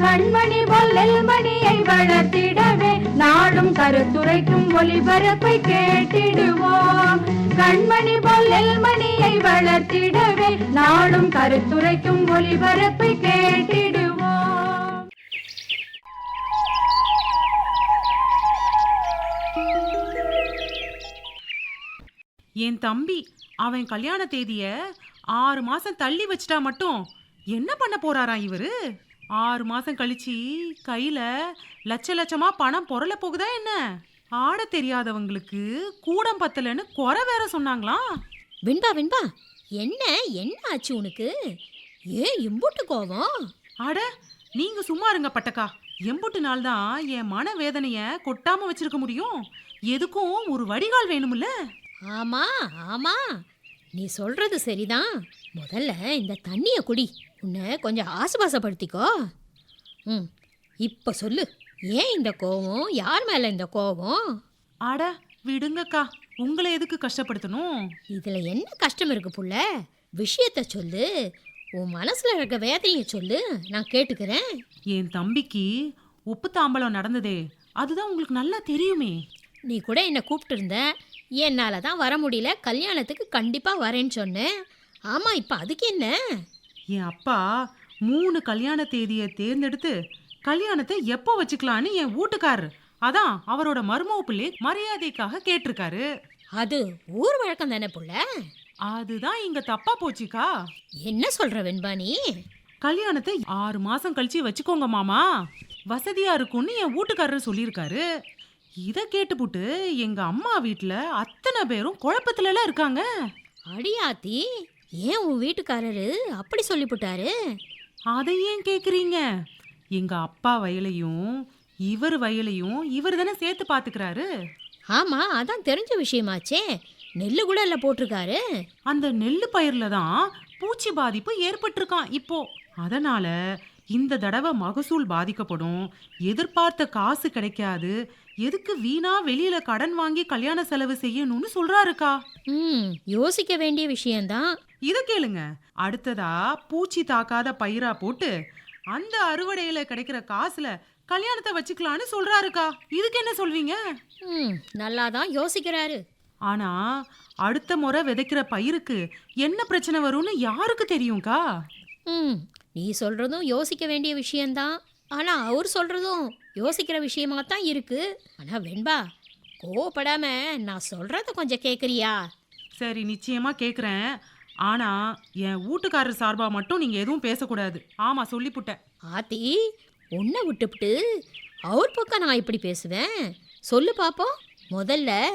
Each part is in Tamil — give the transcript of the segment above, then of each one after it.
கண்மணி பொல்லல் மணியை வளர்த்திடவே நாடும் கருத்துரைக்கும் ஒளிபரப்பை கேட்டிடுவோம். கண்மணி பொல்லல் மணியை வளர்த்திடவே நாடும் கருத்துரைக்கும் ஒளிபரப்பை கேட்டிடுவோம். என் தம்பி அவன் கல்யாண தேதிய ஆறு மாசம் தள்ளி வச்சிட்டா மட்டும் என்ன பண்ண போறாராம் இவரு? ஆறு மாசம் கழிச்சு கையில லட்ச லட்சமா பணம் பொருள போகுதா என்ன? ஆட தெரியாதவங்களுக்கு கூடம் பத்தலன்னு குறை வேற சொன்னாங்களாம் வெண்பா வெண்பா என்ன என்ன ஆச்சு உனக்கு? ஏன் இம்புட்டு கோவம்? அட நீங்க சும்மா இருங்க பட்டக்கா. எம்புட்டு நாள் தான் என் மன வேதனைய கொட்டாம வச்சிருக்க முடியும். எதுக்கும் ஒரு வடிகால் வேணும்ல? ஆமா ஆமா. நீ சொல்றது சரிதான். முதல்ல இந்த தண்ணிய குடி. உன்னை கொஞ்சம் ஆசுபாசப்படுத்திக்கோ ம் இப்போ சொல்லு ஏன் இந்த கோவம்? யார் மேல இந்த கோவம்? அட விடுங்கக்கா. உங்களை எதுக்கு கஷ்டப்படுத்தணும்? இதுல என்ன கஷ்டம் இருக்கு புள்ள? விஷயத்த சொல்லு. உன் மனசுல இருக்க வேதனைய சொல்லு. நான் கேட்டுக்கிறேன். என் தம்பிக்கு உப்பு தாம்பலம் நடந்ததே. அதுதான் உங்களுக்கு நல்லா தெரியுமே. நீ கூட என்னை கூப்பிட்டு இருந்த என்னால் தான் வர முடியல. கல்யாணத்துக்கு கண்டிப்பாக வரேன்னு சொன்னேன். ஆமாம் இப்போ அதுக்கு என்ன? என் அப்பா மூணு கல்யாண தேதியை தேர்ந்தெடுத்து கல்யாணத்தை எப்போ வச்சுக்கலான்னு என் வீட்டுக்காரர். அதான் அவரோட மருமக பிள்ளை மரியாதைக்காக கேட்டிருக்காரு. அது ஊர் வழக்கம் தானே புள்ள? அதுதான் இங்க தப்பா போச்சுக்கா. என்ன சொல்கிற வெண்பானி கல்யாணத்தை ஆறு மாசம் கழிச்சு வச்சுக்கோங்க மாமா. வசதியா இருக்கும்னு என் வீட்டுக்காரர் சொல்லியிருக்காரு. இதை கேட்டுப்புட்டு எங்க அம்மா வீட்ல அத்தனை பேரும் குழப்பத்துல எல்லாம் இருக்காங்க. அடியாத்தி ஏன் உன் வீட்டுக்காரரு அப்படி சொல்லிவிட்டாரு அதை ஏன் கேக்குறீங்க? எங்க அப்பா வயலையும் இவர் வயலையும் இவர் தானே சேர்த்து பாத்துக்கிறாரு? ஆமாம் அதான் தெரிஞ்ச விஷயமாச்சே. நெல்லு கூட இல்லை போட்டிருக்காரு. அந்த நெல்லு பயிர்ல தான் பூச்சி பாதிப்பு ஏற்பட்டிருக்கான் இப்போ. அதனால இந்த தடவை மகசூல் பாதிக்கப்படும். எதிர்பார்த்த காசு கிடைக்காது. எதுக்கு வீணா வெளியில கடன் வாங்கி கல்யாண செலவு செய்யணும்னு சொல்றாருக்கா? ம் யோசிக்க வேண்டிய விஷயம்தான். இத கேளுங்க. அடுத்ததா பூச்சி தாக்காத பயிரா போட்டு அந்த அறுவடையில கிடைக்கிற காசுல கல்யாணத்தை வச்சுக்கலான்னு சொல்றாருக்கா. இதுக்கு என்ன சொல்வீங்க? நல்லா தான் யோசிக்கிறாரு. ஆனா அடுத்த முறை விதைக்கிற பயிருக்கு என்ன பிரச்சனை வரும்னு யாருக்கு தெரியும்க்கா? ம் நீ சொல்கிறதும் யோசிக்க வேண்டிய விஷயம்தான். ஆனால் அவர் சொல்கிறதும் யோசிக்கிற விஷயமா தான் இருக்கு. ஆனால் வெண்பா கோவப்படாம நான் சொல்கிறத கொஞ்சம் கேட்குறியா சரி நிச்சயமா கேக்குறேன். ஆனா என் வீட்டுக்காரர் சார்பா மட்டும் நீங்க எதுவும் பேசக்கூடாது. ஆமா சொல்லிப்புட்டேன் ஆத்தி உன்னை விட்டுப்புட்டு அவர் பக்கம் நான் இப்படி பேசுவேன்? சொல்லு பாப்போம். முதல்ல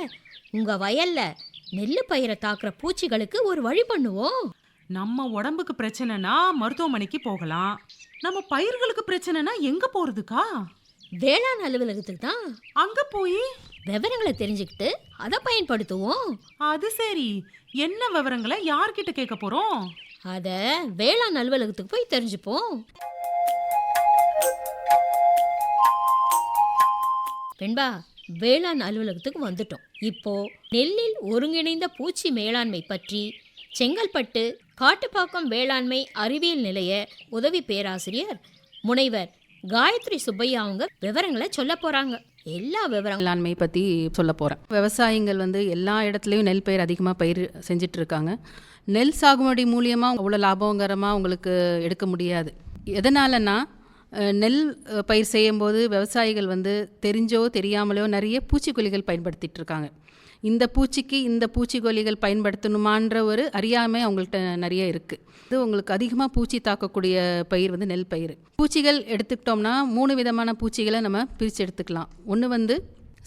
உங்கள் வயல்ல நெல்லு பயிரை தாக்குற பூச்சிகளுக்கு ஒரு வழி பண்ணுவோம். நம்ம உடம்புக்கு பிரச்சனைனா மருத்துவமனைக்கு போகலாம். நம்ம பயிர்களுக்கு பிரச்சனைனா எங்க போறதுக்கா? வேளாண் அலுவலகத்துக்கு தான். அங்க போய் விவரங்களை தெரிஞ்சுக்கிட்டு அதை பயன்படுத்துவோம். அது சரி. என்ன விவரங்களை யார்கிட்ட கேட்க போறோம்? அதை வேளாண் அலுவலகத்துக்கு போய் தெரிஞ்சுப்போம். வெண்பா வேளாண் அலுவலகத்துக்கு வந்துட்டோம். இப்போ நெல்லில் ஒருங்கிணைந்த பூச்சி மேலாண்மை பற்றி செங்கல்பட்டு காட்டுப்பாக்கம் வேளாண்மை அறிவியல் நிலைய உதவி பேராசிரியர் முனைவர் காயத்ரி சுப்பையா அவங்க விவரங்களை சொல்ல போறாங்க. எல்லா விவரங்களும் வேளாண்மை பற்றி சொல்ல போகிறேன் விவசாயிகள் வந்து எல்லா இடத்துலையும் நெல் பயிர் அதிகமாக பயிர் செஞ்சுட்டு இருக்காங்க. நெல் சாகுபடி மூலியமாக அவ்வளோ லாபகரமாக உங்களுக்கு எடுக்க முடியாது. எதனாலன்னா நெல் பயிர் செய்யும்போது விவசாயிகள் வந்து தெரிஞ்சோ தெரியாமலோ நிறைய பூச்சிக்கொல்லிகள் பயன்படுத்திகிட்டு இருக்காங்க. இந்த பூச்சிக்கு இந்த பூச்சிக்கொல்லிகள் பயன்படுத்தணுமான்ற ஒரு அறியாமை அவங்கள்ட்ட நிறைய இருக்குது இது உங்களுக்கு அதிகமாக பூச்சி தாக்கக்கூடிய பயிர் வந்து நெல் பயிர். பூச்சிகள் எடுத்துக்கிட்டோம்னா மூணு விதமான பூச்சிகளை நம்ம பிரித்து எடுத்துக்கலாம். ஒன்று வந்து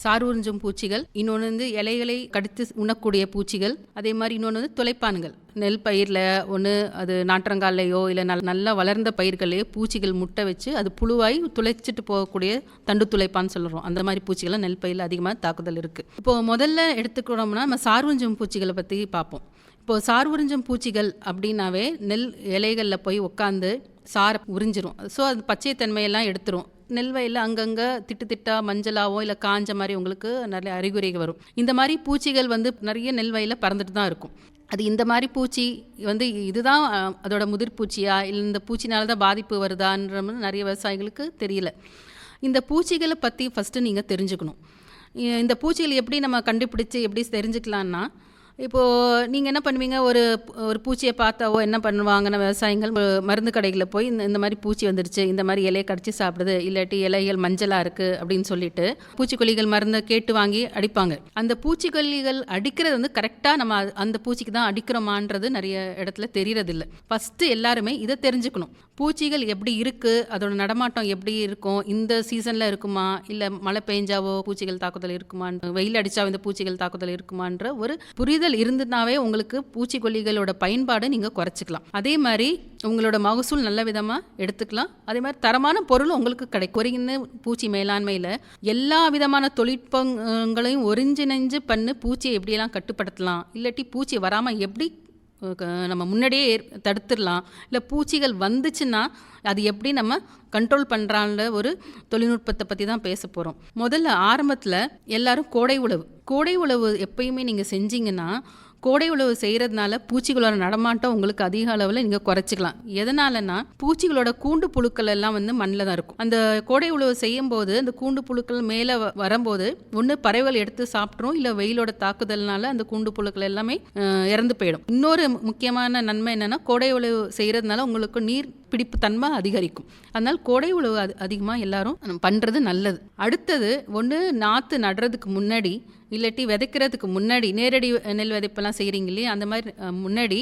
சார் உறிஞ்சும் பூச்சிகள் இன்னொன்று வந்து இலைகளை கடித்து உண்ணக்கூடிய பூச்சிகள் அதே மாதிரி இன்னொன்று வந்து துளைப்பான்கள். நெல் பயிரில் ஒன்று அது நாற்றங்கால்லையோ இல்லை நல் நல்லா வளர்ந்த பயிர்களையோ பூச்சிகள் முட்டை வச்சு அது புழுவாய் துளைச்சிட்டு போகக்கூடிய தண்டு துளைப்பான்னு சொல்கிறோம் அந்த மாதிரி பூச்சிகள்லாம் நெல் பயிரில் அதிகமாக தாக்குதல் இருக்குது இப்போது முதல்ல எடுத்துக்கிட்டோம்னா நம்ம சார் உறிஞ்சும் பூச்சிகளை பற்றி பார்ப்போம். இப்போது சார் உறிஞ்சும் பூச்சிகள் அப்படின்னாவே நெல் இலைகளில் போய் உட்காந்து சாரை உறிஞ்சிரும். ஸோ அது பச்சைத்தன்மையெல்லாம் எடுத்துரும். நெல் வயலில் அங்கங்கே திட்டு திட்டா மஞ்சளாவோ இல்லை காஞ்ச மாதிரி உங்களுக்கு நிறைய அறிகுறிகள் வரும். இந்த மாதிரி பூச்சிகள் வந்து நிறைய நெல் வயலில் பறந்துட்டு தான் இருக்கும். அது இந்த மாதிரி பூச்சி வந்து இதுதான் அதோட முதிர் பூச்சியா? இல்லை இந்த பூச்சினால தான் பாதிப்பு வருதான்ற நிறைய விவசாயிகளுக்கு தெரியல. இந்த பூச்சிகளை பற்றி ஃபஸ்ட்டு நீங்கள் தெரிஞ்சுக்கணும். இந்த பூச்சிகள் எப்படி நம்ம கண்டுபிடிச்சு எப்படி தெரிஞ்சுக்கலான்னா இப்போது நீங்கள் என்ன பண்ணுவீங்க? ஒரு ஒரு பூச்சியை பார்த்தாவோ என்ன பண்ணுவாங்கன்னா விவசாயிகள் மருந்து கடைகளில் போய் இந்த இந்த மாதிரி பூச்சி வந்துடுச்சு இந்த மாதிரி இலையை கடிச்சு சாப்பிடுது இல்லாட்டி இலைகள் மஞ்சளாக இருக்குது அப்படின்னு சொல்லிட்டு பூச்சிக்கொல்லிகள் மருந்தை கேட்டு வாங்கி அடிப்பாங்க. அந்த பூச்சிக்கொல்லிகள் அடிக்கிறது வந்து கரெக்டாக நம்ம அந்த பூச்சிக்கு தான் அடிக்கிறோமான்றது நிறைய இடத்துல தெரியறதில்ல. ஃபஸ்ட்டு எல்லாருமே இதை தெரிஞ்சுக்கணும். பூச்சிகள் எப்படி இருக்குது அதோட நடமாட்டம் எப்படி இருக்கும்? இந்த சீசனில் இருக்குமா? இல்லை மழை பெஞ்சாவோ பூச்சிகள் தாக்குதல் இருக்குமான்னு வெயில் அடித்தாவோ இந்த பூச்சிகள் தாக்குதல் இருக்குமான்ற ஒரு புரிதல் இருந்ததுனாவே உங்களுக்கு பூச்சிக்கொல்லிகளோட பயன்பாடை நீங்கள் குறைச்சிக்கலாம். அதே மாதிரி உங்களோட மகசூல் நல்ல விதமாக எடுத்துக்கலாம். அதே மாதிரி தரமான பொருள் உங்களுக்கு கிடை ஒருங்கின பூச்சி மேலாண்மையில் எல்லா விதமான தொழில்நுட்பங்களையும் ஒருங்கிணைஞ்சு பண்ணு பூச்சியை எப்படியெல்லாம் கட்டுப்படுத்தலாம். இல்லாட்டி பூச்சி வராமல் எப்படி நம்ம முன்னாடியே ஏற்- தடுத்துடலாம். இல்லை பூச்சிகள் வந்துச்சுன்னா அது எப்படி நம்ம கண்ட்ரோல் பண்ணுறான்ற ஒரு தொழில்நுட்பத்தை பற்றி தான் பேச போகிறோம் முதல்ல ஆரம்பத்தில் எல்லாரும் கோடை உழவு. கோடை உழவு எப்பயுமே நீங்கள் செஞ்சீங்கன்னா கோடை உழவு செய்கிறதுனால பூச்சிகளோட நடமாட்டம் உங்களுக்கு அதிக அளவில் நீங்கள் குறைச்சிக்கலாம். எதனாலனா பூச்சிகளோட கூண்டு புழுக்கள் எல்லாம் வந்து மண்ணில் தான் இருக்கும். அந்த கோடை உழவு செய்யும் போது அந்த கூண்டு புழுக்கள் மேலே வரும்போது ஒன்று பறவைகள் எடுத்து சாப்பிட்ரும் இல்லை வெயிலோட தாக்குதல்னால அந்த கூண்டு புழுக்கள் எல்லாமே இறந்து போயிடும். இன்னொரு முக்கியமான நன்மை என்னென்னா கோடை உழவு செய்கிறதுனால உங்களுக்கு நீர் பிடிப்பு தன்மை அதிகரிக்கும். அதனால் கோடை உழவு அது அதிகமாக எல்லாரும் பண்ணுறது நல்லது. அடுத்தது ஒன்று நாற்று நடுறதுக்கு முன்னாடி இல்லாட்டி விதைக்கிறதுக்கு முன்னாடி நேரடி நெல் விதைப்பெல்லாம் செய்கிறீங்க இல்லையா? அந்த மாதிரி முன்னாடி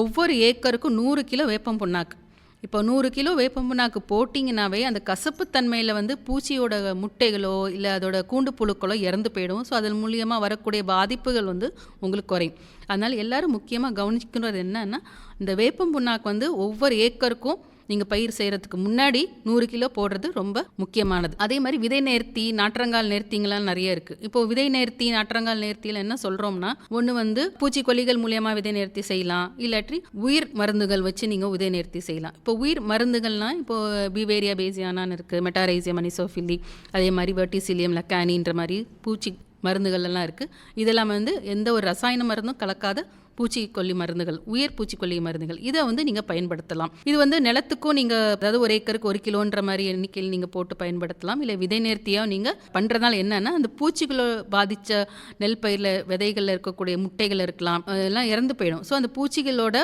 ஒவ்வொரு ஏக்கருக்கும் நூறு கிலோ வேப்பம் புண்ணாக்கு. இப்போ நூறு கிலோ வேப்பம் புண்ணாக்கு போட்டிங்கனாவே அந்த கசப்புத்தன்மையில் வந்து பூச்சியோட முட்டைகளோ இல்லை அதோட கூண்டு புழுக்களோ இறந்து போயிடும். ஸோ அதன் மூலியமாக வரக்கூடிய பாதிப்புகள் வந்து உங்களுக்கு குறையும். அதனால் எல்லாரும் முக்கியமாக கவனிக்கிறது என்னன்னா இந்த வேப்பம் புண்ணாக்கு வந்து ஒவ்வொரு ஏக்கருக்கும் நீங்கள் பயிர் செய்கிறதுக்கு முன்னாடி நூறு கிலோ போடுறது ரொம்ப முக்கியமானது. அதே மாதிரி விதை நேர்த்தி நாற்றங்கால் நேர்த்திங்களாம் நிறைய இருக்குது இப்போ விதை நேர்த்தி நாற்றங்கால் நேர்த்தியில் என்ன சொல்கிறோம்னா ஒன்று வந்து பூச்சிக்கொல்லிகள் மூலியமாக விதை நேர்த்தி செய்யலாம். இல்லாட்டி உயிர் மருந்துகள் வச்சு நீங்கள் விதை நேர்த்தி செய்யலாம். இப்போ உயிர் மருந்துகள்னால் இப்போ பிவேரியா பேசியானான்னு இருக்குது மெட்டாரைசியம் அனிசோஃபில்லி அதே மாதிரி வெர்டிசிலியம் லக்கானின்ற மாதிரி பூச்சி மருந்துகள் எல்லாம் இருக்குது இதெல்லாம் வந்து எந்த ஒரு ரசாயன மருந்தும் கலக்காத பூச்சிக்கொல்லி மருந்துகள் உயர் பூச்சிக்கொல்லி மருந்துகள் இதை வந்து நீங்கள் பயன்படுத்தலாம். இது வந்து நிலத்துக்கும் நீங்கள் அதாவது ஒரு ஏக்கருக்கு ஒரு கிலோன்ற மாதிரி எண்ணிக்கையில் நீங்கள் போட்டு பயன்படுத்தலாம். இல்லை விதை நேர்த்தியாக நீங்கள் பண்ணுறதுனால என்னென்னா அந்த பூச்சிகளை பாதித்த நெல் பயிரில் விதைகளில் இருக்கக்கூடிய முட்டைகள் இருக்கலாம் அதெல்லாம் இறந்து போயிடும். ஸோ அந்த பூச்சிகளோட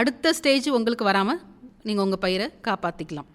அடுத்த ஸ்டேஜ் உங்களுக்கு வராமல் நீங்கள் உங்கள் பயிரை காப்பாற்றிக்கலாம்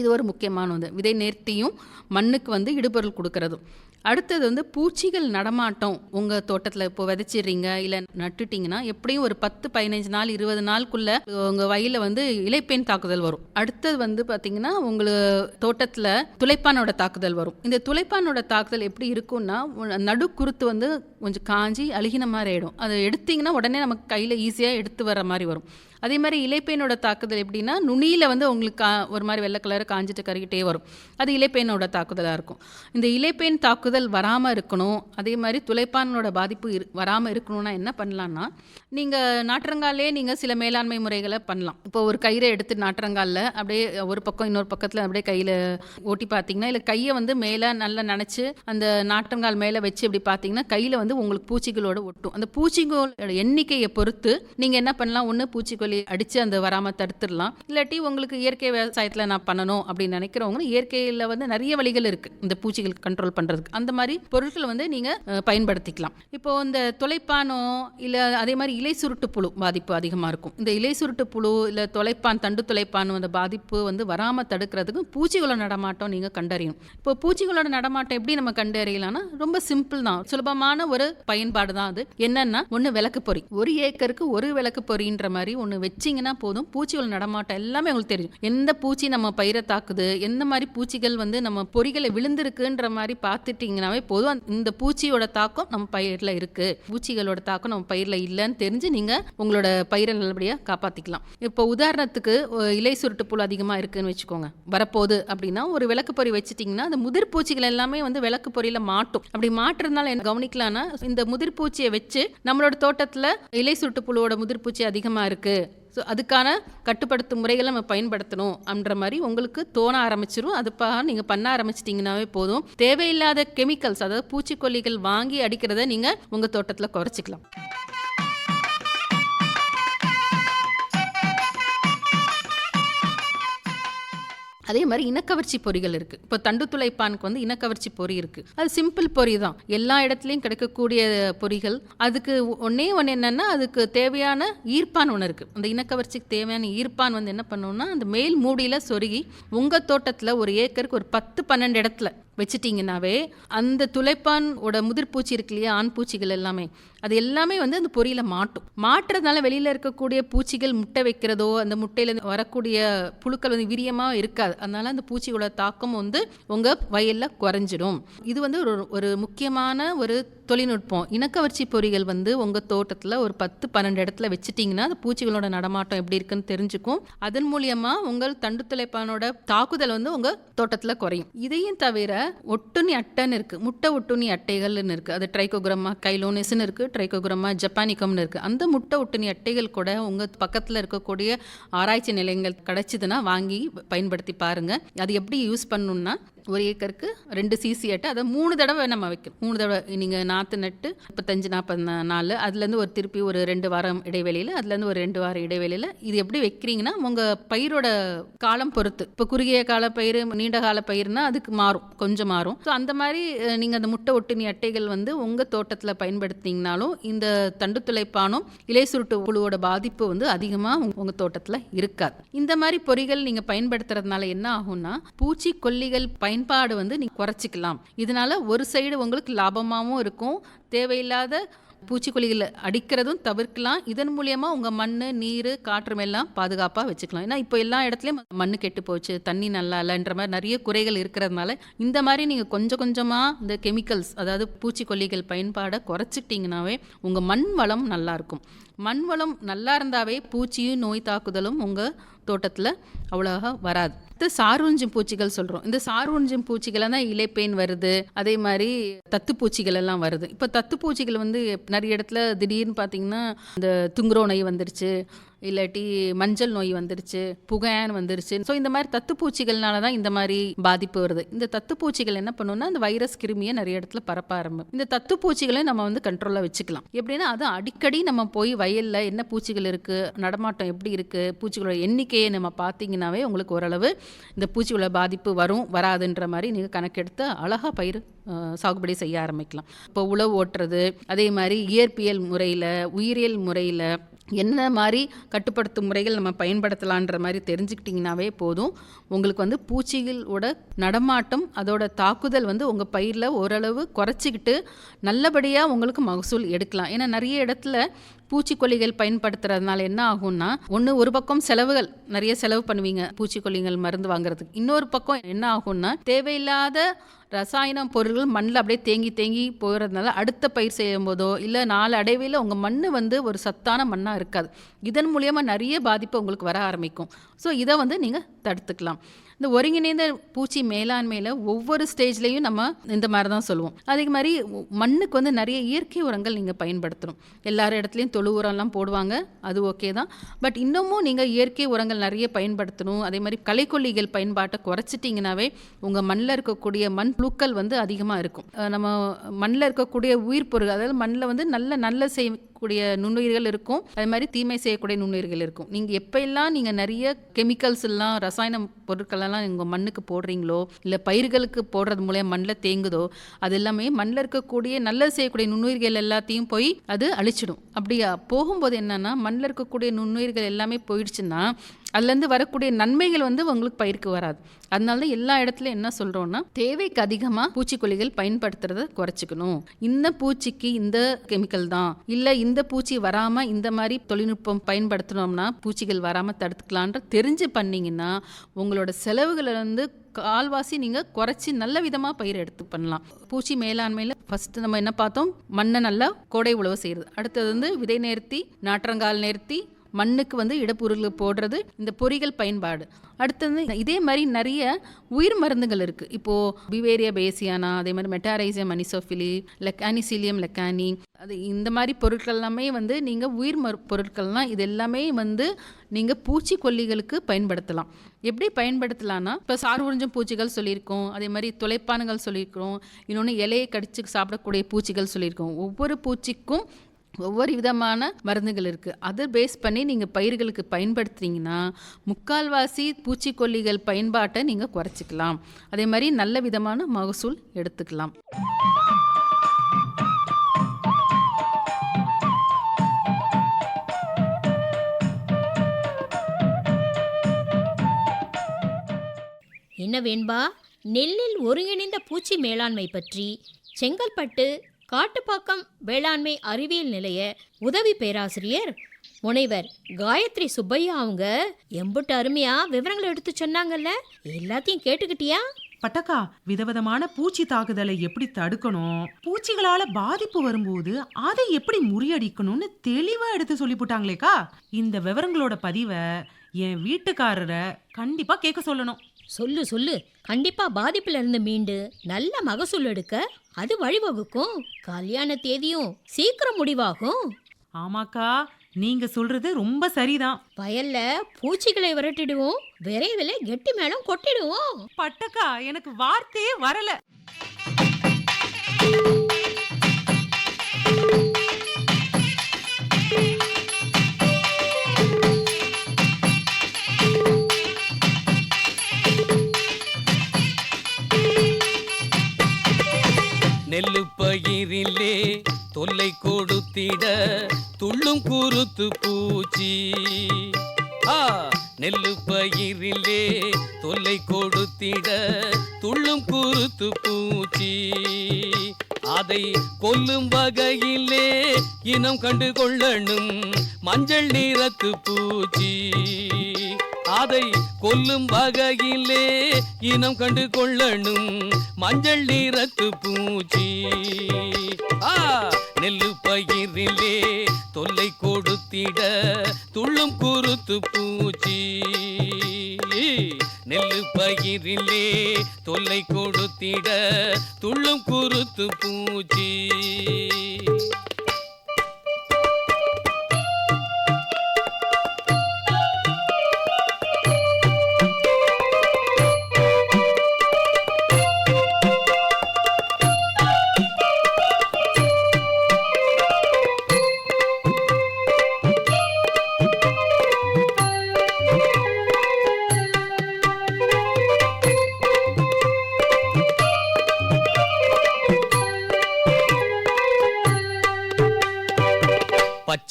இது ஒரு முக்கியமான ஒன்று. விதை நேர்த்தியும் மண்ணுக்கு வந்து இடுபொருள் கொடுக்கறதும் அடுத்தது வந்து பூச்சிகள் நடமாட்டம். உங்கள் தோட்டத்தில் இப்போ விதைச்சிடுறீங்க இல்லை நட்டுட்டீங்கன்னா எப்படியும் ஒரு பத்து பதினஞ்சு நாள் இருபது நாளுக்குள்ள உங்கள் வயலில் வந்து இலைப்பேன் தாக்குதல் வரும். அடுத்தது வந்து பார்த்தீங்கன்னா உங்களுக்கு தோட்டத்தில் துளைப்பானோட தாக்குதல் வரும். இந்த துளைப்பானோட தாக்குதல் எப்படி இருக்கும்னா உ- நடுக்குருத்து வந்து கொஞ்சம் காஞ்சி அழுகின மாதிரி ஆயிடும். அதை எடுத்தீங்கன்னா உடனே நமக்கு கையில் ஈஸியாக எடுத்து வர மாதிரி வரும். அதே மாதிரி இலைப்பேனோட தாக்குதல் எப்படின்னா நுனியில் வந்து உங்களுக்கு கா ஒரு மாதிரி வெள்ளை கலர் காஞ்சிட்டு கருகிட்டே வரும். அது இலைப்பேனோட தாக்குதலாக இருக்கும். இந்த இலைப்பேன் தாக்குதல் வராமல் இருக்கணும் அதே மாதிரி துளைப்பானோட பாதிப்பு இரு வராமல் இருக்கணும்னா என்ன பண்ணலான்னா நீங்கள் நாற்றங்காலே நீங்கள் சில மேலாண்மை முறைகளை பண்ணலாம். இப்போ ஒரு கயிறை எடுத்து நாற்றங்காலில் அப்படியே ஒரு பக்கம் இன்னொரு பக்கத்தில் அப்படியே கையில் ஓட்டி பார்த்தீங்கன்னா இல்லை கையை வந்து மேலே நல்லா நினச்சி அந்த நாற்றங்கால் மேலே வச்சு இப்படி பார்த்தீங்கன்னா கையில் வந்து உங்களுக்கு பூச்சிகளோட ஒட்டும். அந்த பூச்சிகளோட எண்ணிக்கையை பொறுத்து நீங்கள் என்ன பண்ணலாம்? ஒன்று பூச்சிக்கொல்லி அடித்து அந்த வராமல் தடுத்துடலாம். இல்லாட்டி உங்களுக்கு இயற்கை விவசாயத்தில் நான் பண்ணணும் அப்படின்னு நினைக்கிறவங்க இயற்கையில் வந்து நிறைய வழிகள் இருக்குது இந்த பூச்சிகள் கண்ட்ரோல் பண்ணுறதுக்கு அந்த மாதிரி பொருட்களை வந்து நீங்கள் பயன்படுத்திக்கலாம். இப்போ இந்த தொலைப்பானோ இல்லை அதே மாதிரி இலை சுருட்டு புழு பாதிப்பு அதிகமாக இருக்கும். இந்த இலை சுருட்டு புழு இல்லை தொலைப்பான் தண்டு தொலைப்பான் அந்த பாதிப்பு வந்து வராமல் தடுக்கிறதுக்கு பூச்சிகளோட நடமாட்டம் நீங்கள் கண்டறியணும். இப்போ பூச்சிகளோட நடமாட்டம் எப்படி நம்ம கண்டறியலாம்னா ரொம்ப சிம்பிள் தான். சுலபமான ஒரு பயன்பாடு தான் அது. என்னன்னா ஒன்று விளக்கு பொறி ஒரு ஏக்கருக்கு ஒரு விளக்கு பொறின்ற மாதிரி ஒன்று வச்சிங்கன்னா போதும். பூச்சியோட நடமாட்டம் எல்லாமே உங்களுக்கு தெரியும். எந்த பூச்சி நம்ம பயிரை தாக்குது எந்த மாதிரி பூச்சிகள் வந்து நம்ம பொறிகளை விழுந்திருக்குன்ற மாதிரி பார்த்துட்டிங்கனாவே போதும். அந்த- இந்த பூச்சியோட தாக்கம் நம்ம பயிரில் இருக்குது பூச்சிகளோட தாக்கம் நம்ம பயிரில் இல்லைன்னு தெரிஞ்சு நீங்கள் உங்களோட பயிரை நல்லபடியாக காப்பாற்றிக்கலாம் இப்போ உதாரணத்துக்கு இலை சுருட்டு புழு அதிகமாக இருக்குன்னு வச்சுக்கோங்க. வரப்போகுது அப்படின்னா ஒரு விளக்கு பொறி வச்சுட்டிங்கன்னா அந்த முதிர் பூச்சிகள் எல்லாமே வந்து விளக்கு பொறியில் மாட்டும். அப்படி மாட்டுறதுனால என்ன கவனிக்கலாம்னா இந்த முதிர் பூச்சியை வச்சு நம்மளோட தோட்டத்தில் இலை சுருட்டு புழுவோட முதிர் பூச்சி அதிகமாக இருக்குது ஸோ அதுக்கான கட்டுப்படுத்தும் முறைகளை நம்ம பயன்படுத்தணும் அப்படின்ற மாதிரி உங்களுக்கு தோண ஆரம்பிச்சிடும் அதுப்பாக நீங்கள் பண்ண ஆரம்பிச்சிட்டிங்கனாவே போதும். தேவையில்லாத கெமிக்கல்ஸ் அதாவது பூச்சிக்கொல்லிகள் வாங்கி அடிக்கிறத நீங்கள் உங்கள் தோட்டத்தில் குறைச்சிக்கலாம். அதே மாதிரி இனக்கவர்ச்சி பொறிகள் இருக்குது இப்போ தண்டு துளைப்பானுக்கு வந்து இனக்கவர்ச்சி பொறி இருக்குது அது சிம்பிள் பொறி தான். எல்லா இடத்துலையும் கிடைக்கக்கூடிய பொறிகள். அதுக்கு ஒன்றே ஒன்று என்னென்னா அதுக்கு தேவையான ஈர்ப்பான் ஒன்று இருக்குது அந்த இனக்கவர்ச்சிக்கு தேவையான ஈர்ப்பான் வந்து என்ன பண்ணுவோம்னா அந்த மேல் மூடியில் சொருகி உங்கள் தோட்டத்தில் ஒரு ஏக்கருக்கு ஒரு பத்து பன்னெண்டு இடத்துல வச்சிட்டிங்கனாவே அந்த துளைப்பானோட முதிர்பூச்சி இருக்கு இல்லையா ஆண் பூச்சிகள் எல்லாமே அது எல்லாமே வந்து அந்த பொரியில் மாட்டும். மாட்டுறதுனால வெளியில் இருக்கக்கூடிய பூச்சிகள் முட்டை வைக்கிறதோ அந்த முட்டையில வரக்கூடிய புழுக்கள் வந்து விரியமாக இருக்காது. அதனால அந்த பூச்சியோட தாக்கம் வந்து உங்கள் வயலில் குறைஞ்சிடும். இது வந்து ஒரு ஒரு முக்கியமான ஒரு தொழில்நுட்பம். இணக்கவர்ச்சி பொறிகள் வந்து உங்கள் தோட்டத்தில் ஒரு பத்து பன்னெண்டு இடத்துல வச்சுட்டிங்கன்னா அந்த பூச்சிகளோட நடமாட்டம் எப்படி இருக்குன்னு தெரிஞ்சுக்கும். அதன் மூலியமாக உங்கள் தண்டு துளைப்பானோட தாக்குதல் வந்து உங்கள் தோட்டத்தில் குறையும். இதையும் தவிர ஒட்டுணி அட்டைன்னு இருக்குது முட்டை ஒட்டுணி அட்டைகள்னு இருக்குது அது ட்ரைகோகிரமா கைலோனிஸ்னு இருக்குது ட்ரைகோகிரமா ஜப்பானிக்கம்னு இருக்குது அந்த முட்டை ஒட்டுணி அட்டைகள் கூட உங்கள் பக்கத்தில் இருக்கக்கூடிய ஆராய்ச்சி நிலையங்கள் கிடைச்சிதுன்னா வாங்கி பயன்படுத்தி பாருங்கள் அது எப்படி யூஸ் பண்ணணும்னா ஒரு ஏக்கருக்கு ரெண்டு சிசி அட்டை. அதை மூணு தடவை நம்ம வைக்கணும். மூணு தடவை நீங்கள் நாற்று நட்டு முப்பத்தஞ்சு நாற்பது நாள் அதுலேருந்து ஒரு திருப்பி ஒரு ரெண்டு வாரம் இடைவெளியில் அதுலேருந்து ஒரு ரெண்டு வாரம் இடைவெளியில் இது எப்படி வைக்கிறீங்கன்னா உங்கள் பயிரோட காலம் பொறுத்து. இப்போ குறுகிய கால பயிர் நீண்ட கால பயிர்னா அதுக்கு மாறும் கொஞ்சம் மாறும். ஸோ அந்த மாதிரி நீங்கள் அந்த முட்டை ஒட்டுணி அட்டைகள் வந்து உங்கள் தோட்டத்தில் பயன்படுத்தினீங்கனாலும் இந்த தண்டு துளைப்பானும் இலை சுருட்டு புழுவோட பாதிப்பு வந்து அதிகமாக உங்கள் தோட்டத்தில் இருக்காது. இந்த மாதிரி பொறிகள் நீங்கள் பயன்படுத்துறதுனால என்ன ஆகும்னா பூச்சிக்கொல்லிகள் பயன்பாடு வந்து நீங்கள் குறைச்சிக்கலாம். இதனால ஒரு சைடு உங்களுக்கு லாபமாகவும் இருக்கும். தேவையில்லாத பூச்சிக்கொல்லிகளை அடிக்கிறதும் தவிர்க்கலாம். இதன் மூலயமா உங்கள் மண் நீர் காற்று எல்லாம் பாதுகாப்பாக வச்சுக்கலாம். ஏன்னா இப்போ எல்லா இடத்துலையும் மண் கெட்டு போச்சு தண்ணி நல்லா இல்லைன்ற மாதிரி நிறைய குறைகள் இருக்கிறதுனால இந்த மாதிரி நீங்கள் கொஞ்சம் கொஞ்சமாக இந்த கெமிக்கல்ஸ் அதாவது பூச்சிக்கொல்லிகள் பயன்பாடை குறைச்சிட்டிங்கனாவே உங்கள் மண் வளம் நல்லாயிருக்கும் மண் வளம் நல்லா இருந்தாவே பூச்சியும் நோய் தாக்குதலும் உங்கள் தோட்டத்தில் அவ்வளோவா வராது. அடுத்து சாரூஞ்சும் பூச்சிகள் சொல்கிறோம் இந்த சாரூஞ்சும் பூச்சிகளை தான் இலைப்பேன் வருது. அதே மாதிரி தத்து பூச்சிகள் எல்லாம் வருது. இப்போ தத்து பூச்சிகள் வந்து நிறைய இடத்துல திடீர்னு பார்த்தீங்கன்னா இந்த துங்குரோ வந்துருச்சு. இல்லாட்டி மஞ்சள் நோய் வந்துருச்சு புகையான் வந்துருச்சு. ஸோ இந்த மாதிரி தத்துப்பூச்சிகள்னால தான் இந்த மாதிரி பாதிப்பு வருது. இந்த தத்துப்பூச்சிகள் என்ன பண்ணுன்னா அந்த வைரஸ் கிருமியை நிறைய இடத்துல பரப்ப ஆரம்பம் இந்த தத்துப்பூச்சிகளை நம்ம வந்து கண்ட்ரோலில் வச்சுக்கலாம். எப்படின்னா அது அடிக்கடி நம்ம போய் வயலில் என்ன பூச்சிகள் இருக்குது நடமாட்டம் எப்படி இருக்குது பூச்சிகளோட எண்ணிக்கையை நம்ம பார்த்தீங்கன்னாவே உங்களுக்கு ஓரளவு இந்த பூச்சிகளோட பாதிப்பு வரும் வராதுன்ற மாதிரி நீங்கள் கணக்கெடுத்து அழகாக பயிர் சாகுபடி செய்ய ஆரம்பிக்கலாம். இப்போ உழவு ஓட்டுறது அதே மாதிரி இயற்பியல் முறையில் உயிரியல் முறையில் என்ன மாதிரி கட்டுப்படுத்தும் முறைகள் நம்ம பயன்படுத்தலான்ற மாதிரி தெரிஞ்சுக்கிட்டிங்கனாவே போதும். உங்களுக்கு வந்து பூச்சிகளோட நடமாட்டம் அதோட தாக்குதல் வந்து உங்கள் பயிரில் ஓரளவு குறைச்சிக்கிட்டு நல்லபடியாக உங்களுக்கு மகசூல் எடுக்கலாம். ஏன்னா நிறைய இடத்துல பூச்சிக்கொல்லிகள் பயன்படுத்துறதுனால என்ன ஆகும்னா ஒன்று ஒரு பக்கம் செலவுகள் நிறைய செலவு பண்ணுவீங்க பூச்சிக்கொல்லிகள் மருந்து வாங்குறதுக்கு. இன்னொரு பக்கம் என்ன ஆகும்னா தேவையில்லாத ரசாயன பொருள்கள் மண்ணில் அப்படியே தேங்கி தேங்கி போகிறதுனால அடுத்த பயிர் செய்யும் போதோ இல்லை நாலு அடைவையில் உங்கள் மண் வந்து ஒரு சத்தான மண்ணாக இருக்காது. இதன் மூலியமாக நிறைய பாதிப்பு உங்களுக்கு வர ஆரம்பிக்கும். ஸோ இதை வந்து நீங்கள் தடுத்துக்கலாம். இந்த ஒருங்கிணைந்த பூச்சி மேலாண்மையில் ஒவ்வொரு ஸ்டேஜ்லேயும் நம்ம இந்த மாதிரி தான் சொல்லுவோம். அதே மாதிரி மண்ணுக்கு வந்து நிறைய இயற்கை உரங்கள் நீங்கள் பயன்படுத்தணும். எல்லார் இடத்துலையும் தொழு உரம்லாம் போடுவாங்க அது ஓகே தான். பட் இன்னமும் நீங்கள் இயற்கை உரங்கள் நிறைய பயன்படுத்தணும். அதே மாதிரி களைக்கொல்லிகள் பயன்பாட்டை குறைச்சிட்டிங்கனாவே உங்கள் மண்ணில் இருக்கக்கூடிய மண் புழுக்கள் வந்து அதிகமாக இருக்கும். நம்ம மண்ணில் இருக்கக்கூடிய உயிர் பொருள் அதாவது மண்ணில் வந்து நல்ல நல்ல செய் செய்யக்கூடிய நுண்ணுயிர்கள் இருக்கும். அது மாதிரி தீமை செய்யக்கூடிய நுண்ணுயிர்கள் இருக்கும். நீங்கள் எப்பெல்லாம் நீங்கள் நிறைய கெமிக்கல்ஸ் எல்லாம் ரசாயன பொருட்கள் எல்லாம் உங்கள் மண்ணுக்கு போடுறீங்களோ இல்லை பயிர்களுக்கு போடுறது மூலயம் மண்ணில் தேங்குதோ அது எல்லாமே மண்ணில் இருக்கக்கூடிய நல்லது செய்யக்கூடிய நுண்ணுயிர்கள் எல்லாத்தையும் போய் அது அழிச்சிடும். அப்படியா? போகும்போது என்னன்னா மண்ணில் இருக்கக்கூடிய நுண்ணுயிர்கள் எல்லாமே போயிடுச்சுன்னா அதுலேருந்து வரக்கூடிய நன்மைகள் வந்து உங்களுக்கு பயிருக்கு வராது. அதனால தான் எல்லா இடத்துலையும் என்ன சொல்கிறோன்னா தேவைக்கு அதிகமாக பூச்சிக்கொல்லிகள் பயன்படுத்துறத குறைச்சிக்கணும். இந்த பூச்சிக்கு இந்த கெமிக்கல் தான். இல்லை இந்த பூச்சி வராமல் இந்த மாதிரி தொழில்நுட்பம் பயன்படுத்தினோம்னா பூச்சிகள் வராமல் தடுத்துக்கலான்ற தெரிஞ்சு பண்ணிங்கன்னா உங்களோட செலவுகளை வந்து கால்வாசி நீங்கள் குறைச்சி நல்ல விதமாக பயிர் எடுத்து பண்ணலாம். பூச்சி மேலாண்மையில் ஃபஸ்ட்டு நம்ம என்ன பார்த்தோம்? மண்ணை நல்லா கோடை உழவு செய்கிறது அடுத்தது வந்து விதை நேர்த்தி நாற்றங்கால் நேர்த்தி மண்ணுக்கு வந்து இடப்பொருள் போடுறது இந்த பொறிகள் பயன்பாடு. அடுத்தது இதே மாதிரி நிறைய உயிர் மருந்துகள் இருக்குது இப்போது பிவேரியா பேசியானா அதே மாதிரி மெட்டாரைசியம் அனிசோஃபிலி லெக்கானிசிலியம் லெக்கானி அது இந்த மாதிரி பொருட்கள் எல்லாமே வந்து நீங்கள் உயிர் மரு பொருட்கள்லாம் இது எல்லாமே வந்து நீங்கள் பூச்சிக்கொல்லிகளுக்கு பயன்படுத்தலாம். எப்படி பயன்படுத்தலாம்னா இப்போ சார் உறிஞ்சும் பூச்சிகள் சொல்லியிருக்கோம் அதே மாதிரி துளைப்பானுகள் சொல்லியிருக்கோம் இன்னொன்று இலையை கடிச்சு சாப்பிடக்கூடிய பூச்சிகள் சொல்லியிருக்கோம். ஒவ்வொரு பூச்சிக்கும் ஒவ்வொரு விதமான மருந்துகள் இருக்குது அதை பேஸ் பண்ணி நீங்கள் பயிர்களுக்கு பயன்படுத்துறீங்கன்னா முக்கால்வாசி பூச்சிக்கொல்லிகள் பயன்பாட்டை நீங்கள் குறைச்சிக்கலாம். அதே மாதிரி நல்ல விதமான மகசூல் எடுத்துக்கலாம். என்ன வேண்பா? நெல்லில் ஒருங்கிணைந்த பூச்சி மேலாண்மை பற்றி செங்கல்பட்டு காட்டுப்பாக்கம் வேளாண்மை அறிவியல் நிலைய உதவி பேராசிரியர் முனைவர் காயத்ரி சுப்பையா அவங்க எம்புட்டு அருமையா விவரங்களை எடுத்து சொன்னாங்கல்ல? எல்லாத்தையும் கேட்டுக்கிட்டியா? பட்டக்கா விதவிதமான பூச்சி தாக்குதலை எப்படி தடுக்கணும்? பூச்சிகளால பாதிப்பு வரும்போது அதை எப்படி முறியடிக்கணும்னு தெளிவா எடுத்து சொல்லி போட்டாங்களேக்கா? இந்த விவரங்களோட பதிவை என் வீட்டுக்காரரை கண்டிப்பா கேட்க சொல்லணும். சொல்லு சொல்லு. கண்டிப்பா பாதிப்புல இருந்து மீண்டு நல்ல மகசூல் எடுக்க அது வழிவகுக்கும். கல்யாண தேதியும் சீக்கிரம் முடிவாகும். ஆமாக்கா நீங்க சொல்றது ரொம்ப சரிதான். வயல்ல பூச்சிகளை விரட்டிடுவோம். விரைவில் கெட்டி மேளம் கொட்டிடுவோம். பட்டக்கா எனக்கு வார்த்தையே வரல. மனம் கண்டு கொள்ளணும் மஞ்சள் நிறத்து பூச்சி. அதை கொல்லும் வகையிலே இனம் கண்டு கொள்ளணும் மஞ்சள் நிறத்து பூச்சி. ஆ நெல்லு பயிரிலே தொல்லை கொடுத்திட துள்ளும் குருத்து பூச்சி. நெல்லு பயிரிலே தொல்லை கொடுத்திட துள்ளும் குருத்து பூச்சி.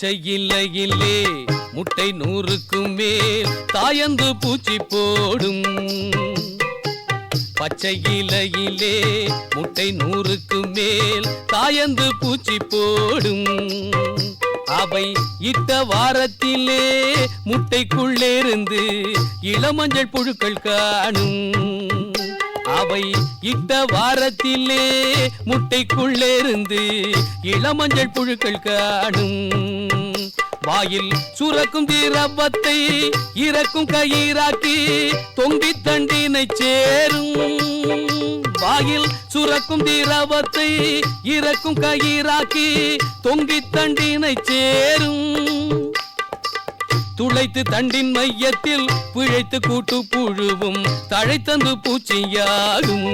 பச்சை இலையிலே முட்டை நூறுக்கும் மேல் தாயந்து பூச்சி போடும். பச்சை இலையிலே முட்டை நூறுக்கும் மேல் தாயந்து பூச்சி போடும். அவை இட்ட வாரத்திலே முட்டைக்குள்ளேருந்து இளமஞ்சள் புழுக்கள் காணும். அவை இட்ட வாரத்திலே முட்டைக்குள்ளேருந்து இளமஞ்சள் புழுக்கள் காணும். வாயில் சுரக்கும் திரவத்தை இறக்கும் கயிறாக்கி தொங்கி தண்டினை சேரும். வாயில் சுரக்கும் திரவத்தை இறக்கும் கயிறாக்கி தொங்கி தண்டினை சேரும். துளைத்து தண்டின் மையத்தில் பிழைத்து கூட்டு புழுவும் தழைத்தந்து பூச்சியாகும்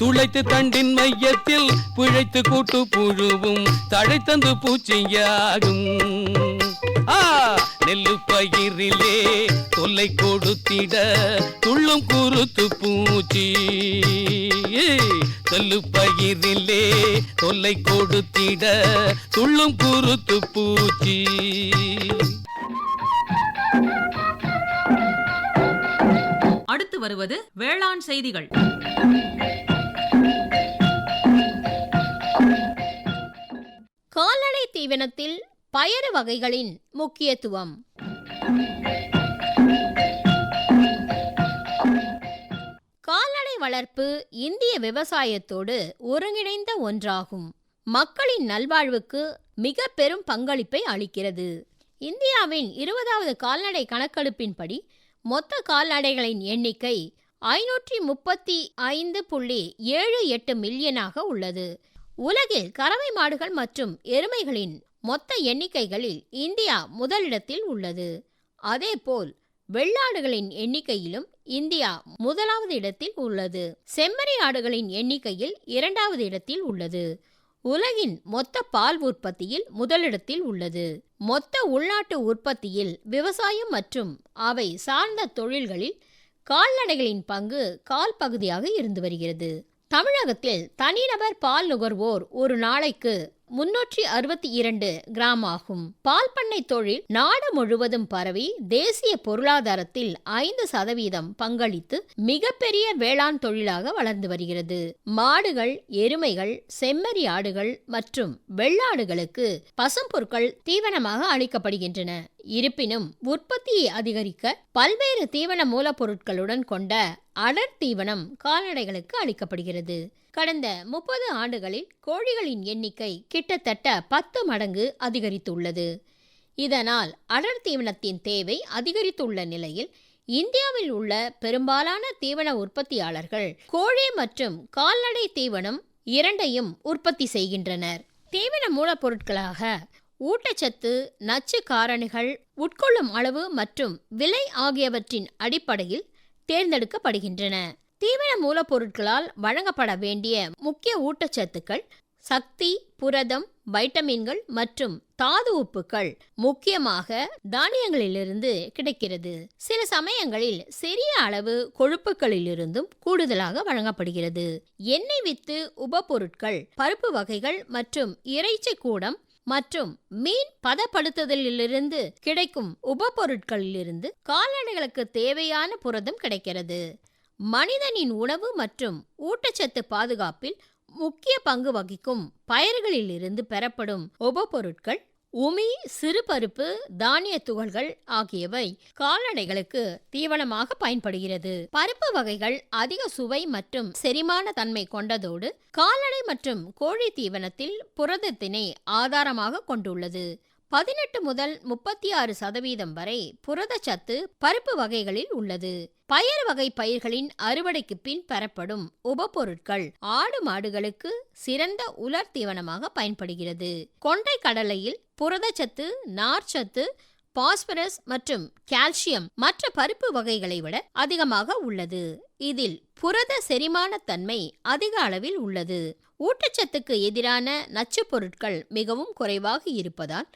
துளைத்து தண்டின் மையத்தில் பிழைத்து கூட்டு புழுவும் தழைத்தந்து பூச்சியாகும் நெல்லு பயிரிலே தொல்லை கொடுத்திட துள்ளும் குருத்து பூச்சி. தொல்லு பயிரிலே தொல்லை கொடுத்திட துள்ளும் குருத்து பூச்சி. அடுத்து வருவது வேளாண் செய்திகள். கால்நடை தீவனத்தில் பயறு வகைகளின் முக்கியத்துவம். கால்நடை வளர்ப்பு இந்திய விவசாயத்தோடு ஒருங்கிணைந்த ஒன்றாகும். மக்களின் நல்வாழ்வுக்கு மிக பெரும் பங்களிப்பை அளிக்கிறது. இந்தியாவின் இருபதாவது கால்நடை கணக்கெடுப்பின்படி மொத்த கால்நடைகளின் எண்ணிக்கை ஐநூற்றி முப்பத்தி ஐந்து புள்ளி ஏழு எட்டு மில்லியனாக உள்ளது. உலகில் கறவை மாடுகள் மற்றும் எருமைகளின் மொத்த எண்ணிக்கைகளில் இந்தியா முதலிடத்தில் உள்ளது. அதேபோல் வெள்ளாடுகளின் எண்ணிக்கையிலும் இந்தியா முதலாவது இடத்தில் உள்ளது. செம்மறி ஆடுகளின் எண்ணிக்கையில் இரண்டாவது இடத்தில் உள்ளது. உலகின் மொத்த பால் உற்பத்தியில் முதலிடத்தில் உள்ளது. மொத்த உள்நாட்டு உற்பத்தியில் விவசாயம் மற்றும் அவை சார்ந்த தொழில்களில் கால்நடைகளின் பங்கு கால் பகுதியாக இருந்து வருகிறது. தமிழகத்தில் தனிநபர் பால் நுகர்வோர் ஒரு நாளைக்கு முன்னூற்றி அறுபத்தி இரண்டு கிராம் ஆகும். பால் பண்ணை தொழில் நாடு முழுவதும் பரவி தேசிய பொருளாதாரத்தில் ஐந்து சதவீதம் பங்களித்து மிகப்பெரிய வேளாண் தொழிலாக வளர்ந்து வருகிறது. மாடுகள் எருமைகள் செம்மறி ஆடுகள் மற்றும் வெள்ளாடுகளுக்கு பசும்பொருட்கள் தீவனமாக அளிக்கப்படுகின்றன. இருப்பினும் உற்பத்தியை அதிகரிக்க பல்வேறு தீவன மூலப்பொருட்களுடன் கொண்ட அடர் தீவனம் கால்நடைகளுக்கு அளிக்கப்படுகிறது. கடந்த முப்பது ஆண்டுகளில் கோழிகளின் எண்ணிக்கை கிட்டத்தட்ட பத்து மடங்கு அதிகரித்துள்ளது. இதனால் அடர் தீவனத்தின் தேவை அதிகரித்துள்ள நிலையில் இந்தியாவில் உள்ள பெரும்பாலான தீவன உற்பத்தியாளர்கள் கோழி மற்றும் கால்நடை தீவனம் இரண்டையும் உற்பத்தி செய்கின்றனர். தீவன மூலப்பொருட்களாக ஊட்டச்சத்து நச்சு காரணிகள் உட்கொள்ளும் அளவு மற்றும் விலை ஆகியவற்றின் அடிப்படையில் தேர்ந்தெடுக்கப்படுகின்றன. தீவன மூலப்பொருட்களால் வழங்கப்பட வேண்டிய முக்கிய ஊட்டச்சத்துக்கள் சக்தி புரதம் வைட்டமின்கள் மற்றும் தாது உப்புக்கள் முக்கியமாக தானியங்களிலிருந்து கிடைக்கிறது. சில சமயங்களில் சிறிய அளவு கொழுப்புகளிலிருந்தும் கூடுதலாக வழங்கப்படுகிறது. எண்ணெய் வித்து உபப்பொருட்கள் பருப்பு வகைகள் மற்றும் இறைச்சி கூடம் மற்றும் மீன் பதப்படுத்துதலிலிருந்து கிடைக்கும் உபப்பொருட்களிலிருந்து கால்நடைகளுக்கு தேவையான புரதம் கிடைக்கிறது. மனிதனின் உணவு மற்றும் ஊட்டச்சத்து பாதுகாப்பில் முக்கிய பங்கு வகிக்கும் பயிர்களிலிருந்து பெறப்படும் உபப்பொருட்கள் உமி சிறுபருப்பு தானிய துகள்கள் ஆகியவை கால்நடைகளுக்கு தீவனமாக பயன்படுகிறது. பருப்பு வகைகள் அதிக சுவை மற்றும் செரிமான தன்மை கொண்டதோடு கால்நடை மற்றும் கோழி தீவனத்தில் புரதத்தினை ஆதாரமாக கொண்டுள்ளது. பதினெட்டு முதல் முப்பத்தி ஆறு சதவீதம் வரை புரதச்சத்து பருப்பு வகைகளில் உள்ளது. பயறு வகை பயிர்களின் அறுவடைக்கு பின் பெறப்படும் உபப்பொருட்கள் ஆடு மாடுகளுக்கு சிறந்த உலர் தீவனமாக பயன்படுகிறது. கொண்டை கடலையில் புரதச்சத்து நார்ச்சத்து பாஸ்பரஸ் மற்றும் கால்சியம் மற்ற பருப்பு வகைகளை விட அதிகமாக உள்ளது. இதில் புரத செரிமான தன்மை அதிக அளவில் உள்ளது. ஊட்டச்சத்துக்கு எதிரான நச்சுப் பொருட்கள் மிகவும் குறைவாக இருப்பதால்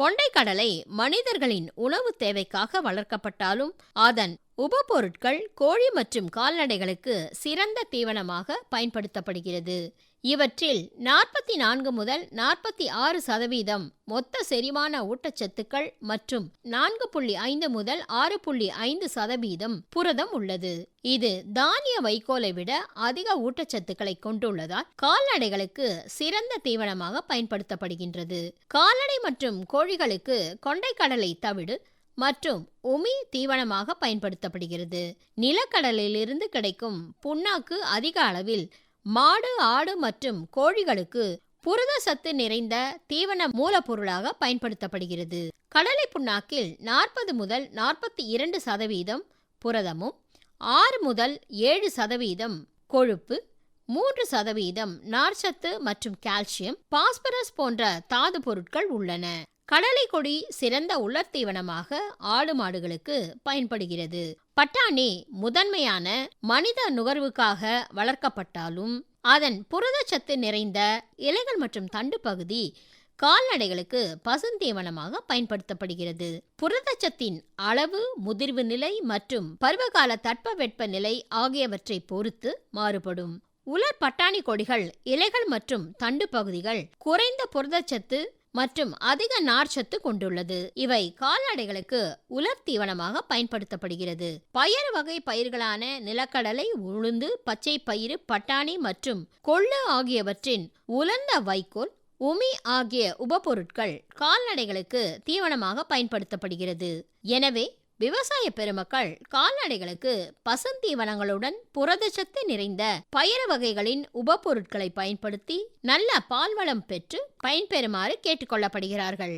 கொண்டைக்கடலை மனிதர்களின் உணவு தேவைக்காக வளர்க்கப்பட்டாலும் அதன் உபபொருட்கள் கோழி மற்றும் கால்நடைகளுக்கு சிறந்த தீவனமாக பயன்படுத்தப்படுகிறது. இவற்றில் நாற்பத்தி நான்கு முதல் நாற்பத்தி ஆறு சதவீதம் மொத்த செரிமான ஊட்டச்சத்துக்கள் மற்றும் நான்கு புள்ளி ஐந்து முதல் ஆறு புள்ளி ஐந்து சதவீதம் புரதம் உள்ளது. இது தானிய வைக்கோலை விட அதிக ஊட்டச்சத்துக்களை கொண்டுள்ளதால் கால்நடைகளுக்கு சிறந்த தீவனமாக பயன்படுத்தப்படுகின்றது. கால்நடை மற்றும் கோழிகளுக்கு கொண்டைக்கடலை தவிடு மற்றும் உமி தீவனமாக பயன்படுத்தப்படுகிறது. நிலக்கடலிலிருந்து கிடைக்கும் புண்ணாக்கு அதிக அளவில் மாடு ஆடு மற்றும் கோழிகளுக்கு புரத சத்து நிறைந்த தீவன மூலப்பொருளாக பயன்படுத்தப்படுகிறது. கடலை புண்ணாக்கில் நாற்பது முதல் நாற்பத்தி இரண்டு சதவீதம் புரதமும் ஆறு முதல் ஏழு சதவீதம் கொழுப்பு மூன்று சதவீதம் நார்ச்சத்து மற்றும் கால்சியம் பாஸ்பரஸ் போன்ற தாது பொருட்கள் உள்ளன. கடலை கொடி சிறந்த உலர்தீவனமாக ஆடு மாடுகளுக்கு பயன்படுகிறது. பட்டாணி முதன்மையான மனித நுகர்வுக்காக வளர்க்கப்பட்டாலும் அதன் புரதச்சத்து நிறைந்த இலைகள் மற்றும் தண்டு பகுதி கால்நடைகளுக்கு பசுந்தீவனமாக பயன்படுத்தப்படுகிறது. புரதச்சத்தின் அளவு முதிர்வு நிலை மற்றும் பருவகால தட்பவெட்ப நிலை ஆகியவற்றை பொறுத்து மாறுபடும். உலர் பட்டாணி கொடிகள் இலைகள் மற்றும் தண்டு பகுதிகள் குறைந்த புரதச்சத்து மற்றும் அதிக நார்ச்சத்து கொண்டுள்ளது. இவை கால்நடைகளுக்கு உலர் தீவனமாக பயன்படுத்தப்படுகிறது. பயறு வகை பயிர்களான நிலக்கடலை உளுந்து பச்சை பயிறு பட்டாணி மற்றும் கொள்ளு ஆகியவற்றின் உலர்ந்த வைக்கோல் உமி ஆகிய உபபொருட்கள் கால்நடைகளுக்கு தீவனமாக பயன்படுத்தப்படுகிறது. எனவே விவசாய பெருமக்கள் கால்நடைகளுக்கு பசுந்தீவனங்களுடன் புரதச்சத்து நிறைந்த பயறு வகைகளின் உபப்பொருட்களை பயன்படுத்தி நல்ல பால்வளம் பெற்று பயன்பெறுமாறு கேட்டுக்கொள்ளப்படுகிறார்கள்.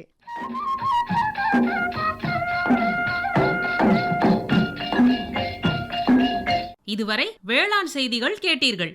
இதுவரை வேளாண் செய்திகள் கேட்டீர்கள்.